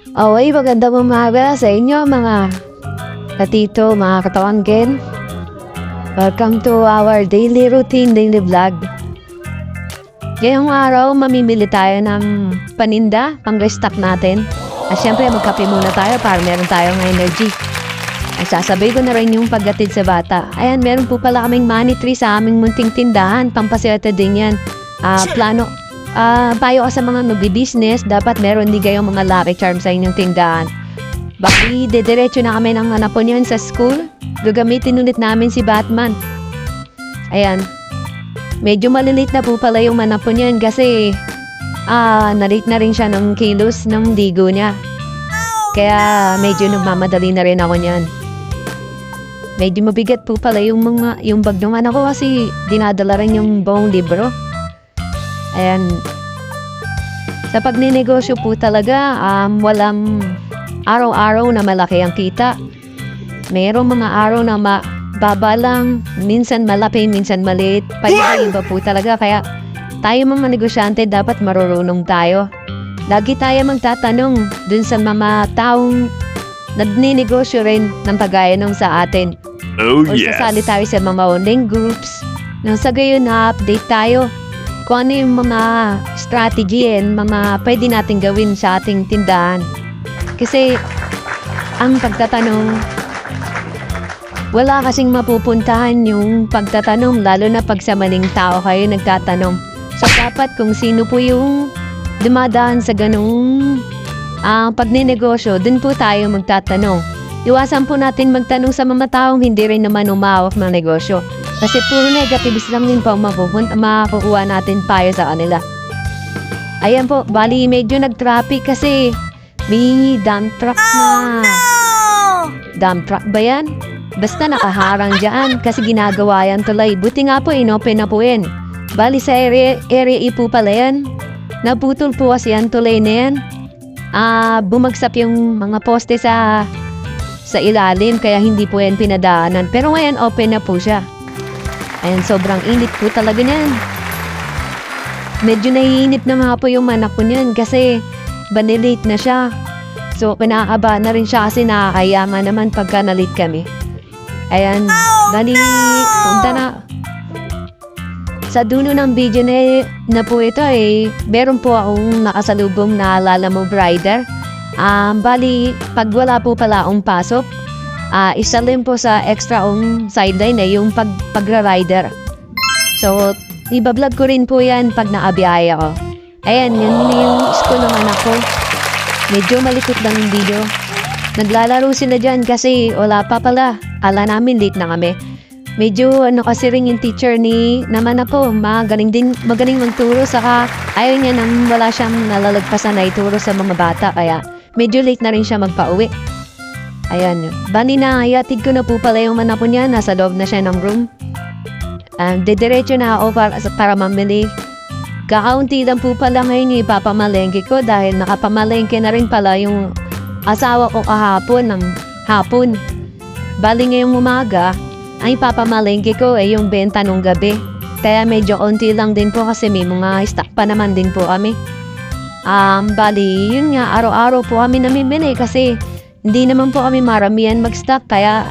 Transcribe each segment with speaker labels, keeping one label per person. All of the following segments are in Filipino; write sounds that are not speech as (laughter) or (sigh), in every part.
Speaker 1: Okay, magandang umaga sa inyo mga katito, mga katawan Ken. Welcome to our daily routine, daily vlog. Ngayong araw, mamimili tayo ng paninda, pang restock natin. At syempre, magkape muna tayo para meron tayong energy. Ay sasabay ko na rin yung paggatid sa bata. Ayan, meron po pala kaming money tree sa aming munting tindahan. Pampaswerte din yan. Ah, plano, ah, payo ka sa mga magbi-business, dapat meron din kayong mga lucky charm sa inyong tindahan. Baki, dediretso na kami ng anak ko niyan sa school. Gagamitin ulit namin si Batman. Ayan. Medyo malilit na po pala yung anak ko niyan kasi ah, nalit na rin siya ng kilos ng digo niya. Kaya medyo nagmamadali na rin ako niyan. Medyo mabigat po pala yung mga yung bag ng anak ko kasi dinadala rin yung buong libro. Ayan. Sa pagninegosyo po talaga, um, walang araw-araw na malaki ang kita. Mayroong mga araw na mababa lang, minsan malaki, minsan maliit. Paiba-iba po talaga. Kaya tayo mga negosyante, dapat marurunong tayo. Lagi tayo magtatanong dun sa mga taong nagninegosyo rin ng pagaya nung sa atin.
Speaker 2: Oh
Speaker 1: O
Speaker 2: yes.
Speaker 1: sasali tayo sa mga online groups. Nang sa gayon na-update tayo kung ano yung mga strategy and mga pwede natin gawin sa ating tindahan. Kasi ang pagtatanong, wala kasing mapupuntahan yung pagtatanong lalo na pag sa maling tao kayo nagtatanong. So dapat kung sino po yung dumadaan sa ganung ah pagninegosyo, dun po tayo magtatanong. Iwasan po natin magtanong sa mga taong hindi rin naman umawak ng negosyo. Kasi puro negatives lang din po mapupunta, makukuha natin payo sa kanila. Ayan po, bali medyo nag-traffic kasi may dump truck na... Dump truck ba yan? Basta nakaharang dyan kasi ginagawa yan tulay. Buti nga po, inopen na po yan. Bali sa area, area E po pala yan. Naputol po kasi yan tulay na yan. Ah, bumagsak yung mga poste sa sa ilalim kaya hindi po yan pinadaanan. Pero ngayon open na po siya. Ayan, sobrang init po talaga niyan. Medyo naiinip na nga po yung anak ko niyan kasi banilate na siya. So, pinakaba na rin siya kasi nakakaya nga naman pagka nalit kami. Ayan, dali, punta na. Sa dulo ng video na, na po ito eh, meron po akong nakasalubong na Lala Move Rider. Um, bali, pag wala po pala akong pasok, ah isa rin po sa extra ong sideline eh, yung pag, pagra-rider. So, ibablog ko rin po yan pag naabiyaya ko. Ayan, yun yung school ng anak ko. Medyo malikot lang yung video. Naglalaro sila dyan kasi wala pa pala. Ala namin late na kami. Medyo ano kasi rin yung teacher ni naman ako. Magaling din, magaling magturo. Saka ayaw niya nang wala siyang nalalagpasan na ituro sa mga bata. Kaya medyo late na rin siya magpauwi. Ayan. Bali na, hayatid ko na po pala yung anak ko niya. Nasa loob na siya ng room. Um, dediretso na ako para, para mamili. Kakaunti lang po pala ngayon yung ipapamalengke ko dahil nakapamalengke na rin pala yung asawa ko kahapon ng hapon. Bali ngayong umaga, ang ipapamalengke ko ay yung benta nung gabi. Kaya medyo onti lang din po kasi may mga stock pa naman din po kami. Um, bali, yun nga, araw-araw po kami namimili kasi hindi naman po kami maramihan mag-stock. Kaya,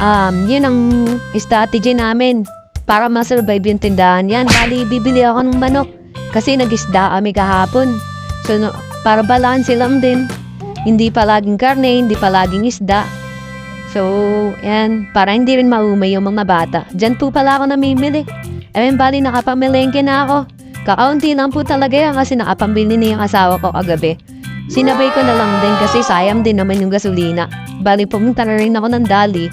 Speaker 1: um, yun ang strategy namin para masurvive yung tindahan yan. Bali, bibili ako ng manok kasi nag-isda kami kahapon. So, no, para balance lang din. Hindi palaging karne, hindi palaging isda. So, yan. Para hindi rin maumay yung mga bata. Diyan po pala ako namimili. Ayun, bali, nakapamilengke na ako. Kakaunti lang po talaga yan kasi nakapambili na yung asawa ko kagabi. Sinabay ko na lang din kasi sayang din naman yung gasolina. Bali, pumunta na rin ako ng Dali.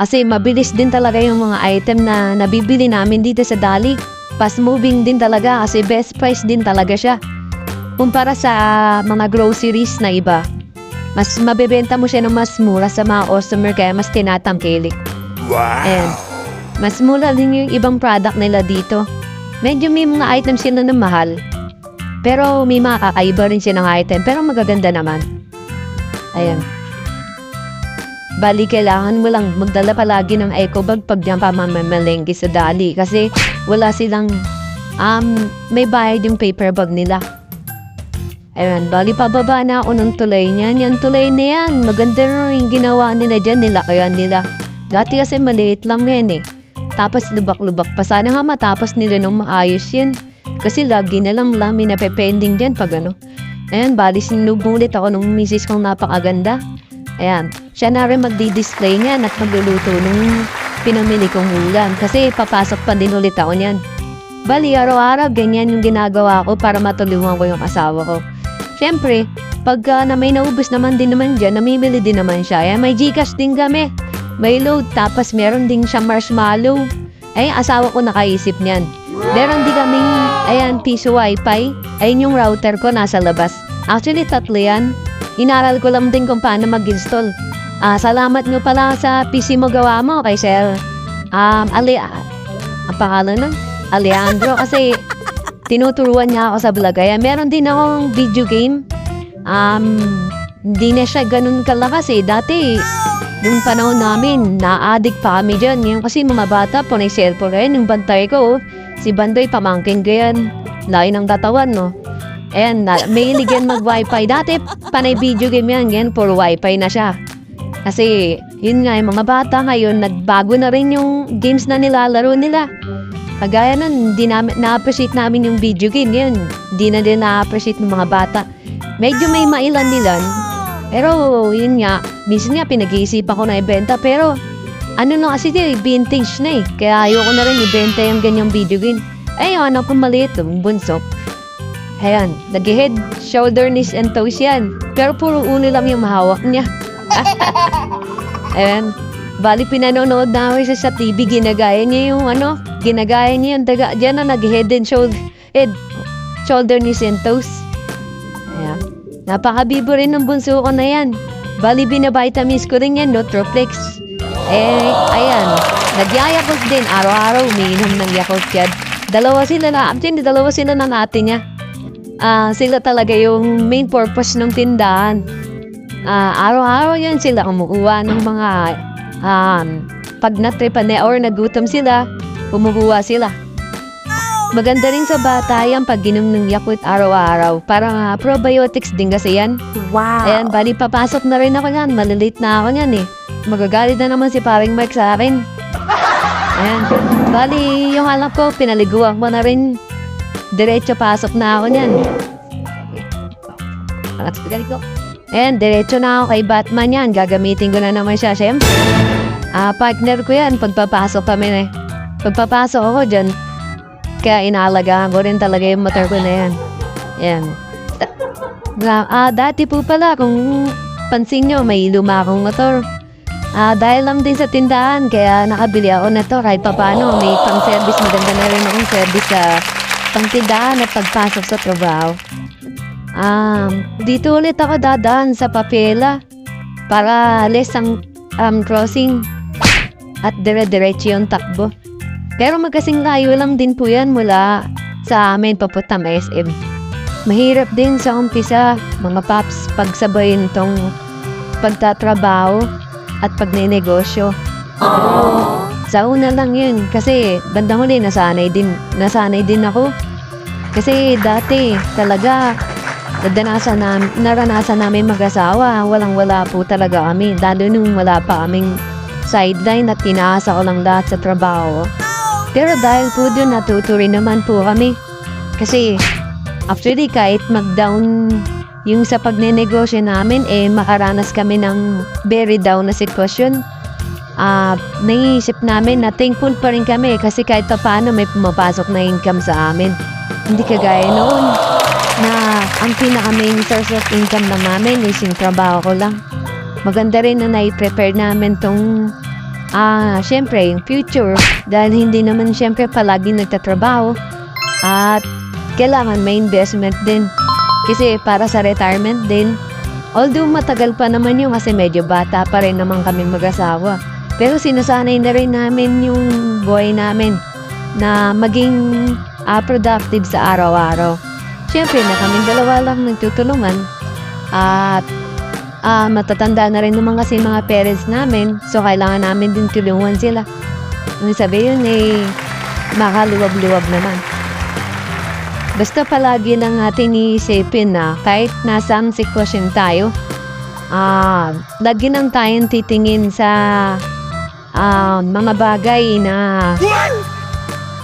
Speaker 1: Kasi mabilis din talaga yung mga item na nabibili namin dito sa Dali. Fast moving din talaga kasi best price din talaga siya. Kumpara sa mga groceries na iba. Mas mabebenta mo siya ng mas mura sa mga customer kaya mas tinatangkilik.
Speaker 2: Wow.
Speaker 1: And mas mura din yung ibang product nila dito. Medyo may mga items sila na mahal. Pero may mga kakaiba rin siya ng item. Pero magaganda naman. Ayan. Bali, kailangan mo lang magdala palagi ng eco bag pag diyan pa mamamalengke sa dali. Kasi wala silang, um, may bayad yung paper bag nila. Ayan, bali pababa na ako ng tulay niyan. Yan tulay na yan. Maganda na yung ginawa nila dyan. Nilakayan nila. Dati kasi maliit lang yan eh. Tapos lubak-lubak pa. Sana nga matapos nila nung maayos yan. Kasi lagi na lang lamin na pe-pending dyan pag ano. Ayan, bali sinubulit ako nung misis kong napakaganda. Ayan, siya na rin magdi-display niyan at magluluto nung pinamili kong ulam. Kasi papasok pa din ulit ako niyan. Bali, araw-araw, ganyan yung ginagawa ko para matulungan ko yung asawa ko. Siyempre, pagka na may naubos naman din naman dyan, namimili din naman siya. Ayan, may Gcash din kami. May load, tapos meron din siya marshmallow. Ay, asawa ko nakaisip niyan. Meron din kaming, ayan, piso wifi. Ayun yung router ko, nasa labas. Actually, tatlo yan. Inaral ko lang din kung paano mag-install. Ah, salamat mo pala sa PC mo gawa mo kay Sir. Um, Ali, ah, ang pangalan nun? Alejandro. Kasi tinuturuan niya ako sa vlog. Kaya meron din akong video game. Um, hindi na siya ganun kalakas eh. Dati, nung panahon namin, na-addict pa kami dyan. Ngayon kasi mga bata po na cellphone ngayon. Yung bantay ko, oh, si Bandoy pamangkin ko yan. Lain ng tatawan, no? Ayan, na, may yan mag-wifi. Dati, panay video game yan. Ngayon, puro wifi na siya. Kasi, yun nga, yung mga bata ngayon, nagbago na rin yung games na nilalaro nila. Kagaya nun, hindi namin, na-appreciate namin yung video game. Yun, hindi na din na-appreciate ng mga bata. Medyo may mailan-nilan. Pero, yun nga, minsan nga pinag-iisipan ko na ibenta. Pero, ano na kasi di, vintage na eh. Kaya ayoko na rin ibenta yung ganyang video game. Eh, yung anak maliit, yung bunso. Ayan, nag-head, shoulder, knees, and toes yan. Pero puro ulo lang yung mahawak niya. (laughs) Ayan, bali pinanonood namin siya sa TV, ginagaya niya yung ano, ginagaya niya yung daga, dyan na nag-head and shoulder, head, shoulder, knees, and toes. Ayan, napakabibo rin ng bunso ko na yan. Bali binavitamins ko rin yan, Nutroplex. Eh, ayan, nagyayakot din, araw-araw umiinom ng yakult yan. Dalawa sila na, actually dalawa sila na natin niya. Ah, sila talaga yung main purpose ng tindahan. Ah, araw-araw yan sila kumukuha ng mga um, pag natripan na or nagutom sila, kumukuha sila. Maganda rin sa bata yan pag ginom ng Yakult araw-araw. Parang ah, probiotics din kasi yan.
Speaker 2: Wow.
Speaker 1: Ayan, bali papasok na rin ako yan. Malilate na ako yan eh. Magagalit na naman si paring Mike sa akin. Ayan. Bali, yung anak ko, pinaliguan ko na rin. Diretso pasok na ako niyan. Anak ko. Ayan, diretso na ako kay Batman yan. Gagamitin ko na naman siya, syempre. Ah, partner ko yan. Pagpapasok kami na eh. Pagpapasok ako dyan, kaya inaalagaan ko rin talaga yung motor ko na yan. Yan. Ah, dati po pala, kung pansin nyo, may luma akong motor. Ah, dahil lang din sa tindahan, kaya nakabili ako na to kahit papano. May pang-service, maganda na rin akong service sa pang-tindahan at pagpasok sa trabaho. Um, dito ulit ako dadaan sa papela para less ang um, crossing at dire-diretso yung takbo. Pero magkasing layo lang din po yan mula sa amin papuntang SM. Mahirap din sa umpisa, mga paps, pagsabayin tong pagtatrabaho at pagnenegosyo. Pero sa una lang yun, kasi bandang huli nasanay din, nasanay din ako. Kasi dati talaga naranasan, nam, naranasan namin mag-asawa, walang-wala po talaga kami. Lalo nung wala pa kaming sideline at tinaasa ko lang lahat sa trabaho. Pero dahil po doon, natuto rin naman po kami. Kasi, actually, kahit mag-down yung sa pagnenegosyo namin, eh, makaranas kami ng very down na sitwasyon. Ah, naiisip namin na thankful pa rin kami kasi kahit pa paano may pumapasok na income sa amin. Hindi kagaya noon na ang pinaka main source of income lang namin is yung trabaho ko lang. Maganda rin na nai-prepare namin tong Ah, syempre, yung future, dahil hindi naman syempre palagi nagtatrabaho, at kailangan may investment din. Kasi para sa retirement din, although matagal pa naman yung kasi medyo bata pa rin naman kami mag-asawa. Pero sinasanay na rin namin yung buhay namin na maging ah, productive sa araw-araw. Syempre, na kaming dalawa lang nagtutulungan at ah matatanda na rin naman kasi mga parents namin. So, kailangan namin din tulungan sila. Ibig sabihin, eh, makaluwag-luwag naman. Basta palagi lang natin iisipin na kahit nasa ang sitwasyon tayo, ah, lagi nang tayong titingin sa ah, mga bagay na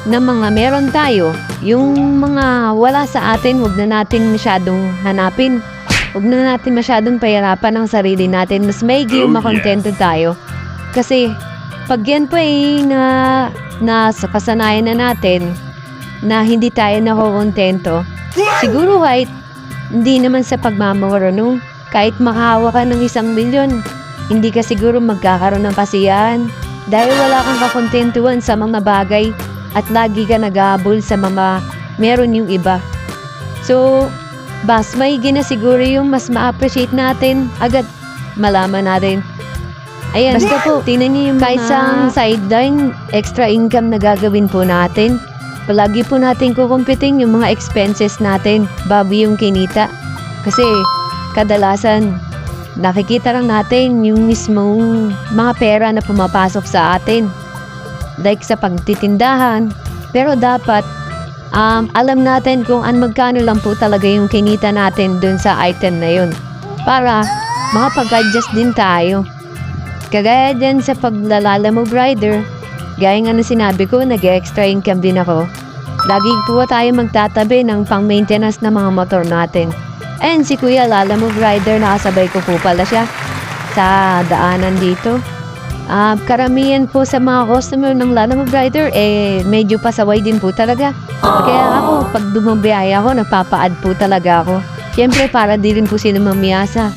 Speaker 1: na mga meron tayo. Yung mga wala sa atin, huwag na natin masyadong hanapin. Huwag na natin masyadong pahirapan ang sarili natin. Mas may
Speaker 2: Oh,
Speaker 1: makontento tayo. Kasi pag yan po ay na, na sa kasanayan na natin na hindi tayo nakokontento, siguro kahit hindi naman sa pagmamarunong, kahit makahawa ka ng isang milyon, hindi ka siguro magkakaroon ng kasiyahan dahil wala kang kakontentuhan sa mga bagay at lagi ka nag-aabol sa mga meron yung iba. So, bas may na siguro yung mas ma-appreciate natin agad malaman natin. Ayan, basta po, tingnan niyo yung kahit sa sideline, extra income na gagawin po natin. Palagi po natin kukumpiting yung mga expenses natin bago yung kinita. Kasi kadalasan, nakikita lang natin yung mismong mga pera na pumapasok sa atin. Like sa pagtitindahan. Pero dapat, um, alam natin kung an magkano lang po talaga yung kinita natin dun sa item na yun. Para makapag-adjust din tayo. Kagaya din sa paglalala mo, rider, gaya nga na sinabi ko, nag-extra income din ako. Lagi po tayo magtatabi ng pang-maintenance ng mga motor natin. And si Kuya Lala Move Rider, nakasabay ko po pala siya sa daanan dito. Ah, karamihan po sa mga customer ng Lala Rider, eh, medyo pasaway din po talaga. Kaya ako, pag dumabiyaya ako, napapaad po talaga ako. Siyempre, para di rin po sila mamiyasa.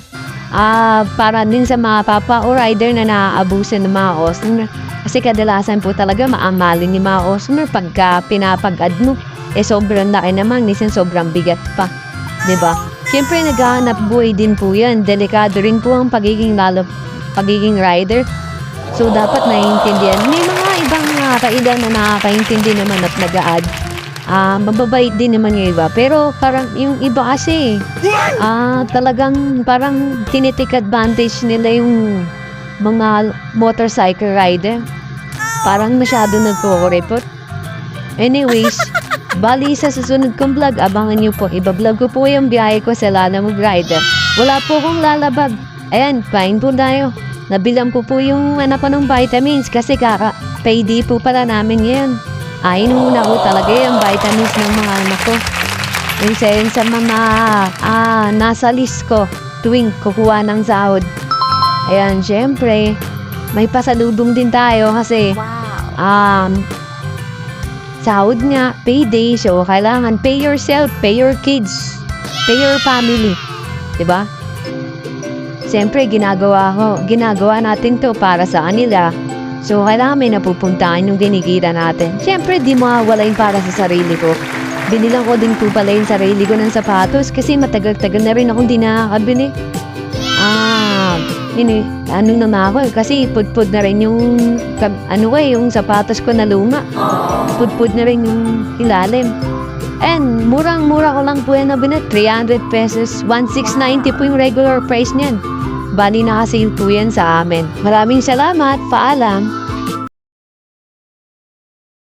Speaker 1: Ah, para din sa mga papa o rider na naaabuso ng mga customer. Kasi kadalasan po talaga maamalin ni mga customer pagka pinapag-add mo. Eh sobrang laki naman, minsan sobrang bigat pa. ba? Siyempre naghahanap buhay din po yan. Delikado rin po ang pagiging lalo, pagiging rider. So dapat naiintindihan. May mga ibang mga kailan na nakakaintindi naman at nag-a-add. Ah, mababait din naman yung iba. Pero parang yung iba kasi, ah, talagang parang tinitik advantage nila yung mga motorcycle rider. Parang masyado nagpo-report. Anyways, (laughs) bali sa susunod kong vlog, abangan niyo po. Iba-vlog ko po yung biyahe ko sa Lala Move Rider. Wala po akong lalabag. Ayan, fine po tayo. Nabilang ko po yung anak ko ng vitamins kasi kaka payday po pala namin ngayon. Ayin muna ko talaga yung vitamins ng mga anak ko. Yung sa, yung sa mga ah, nasa list ko tuwing kukuha ng sahod. Ayan, syempre, may pasalubong din tayo kasi um, sahod nga, payday, so kailangan pay yourself, pay your kids, pay your family. 'Di ba? Siyempre, ginagawa ko, ginagawa natin to para sa kanila. So, kailangan may napupuntahan yung kinikita natin. Siyempre, di mawawala yung para sa sarili ko. Binilang ko din po pala yung sarili ko ng sapatos kasi matagal-tagal na rin akong di nakakabili. Ah, ini, ano na ako kasi pudpud na rin yung, ano eh, yung sapatos ko na luma. Pudpud na rin yung ilalim. And murang-mura ko lang po yan na binat. 300 pesos. 1,690 po yung regular price niyan. Bali na kasi po yan sa amin. Maraming salamat. Paalam.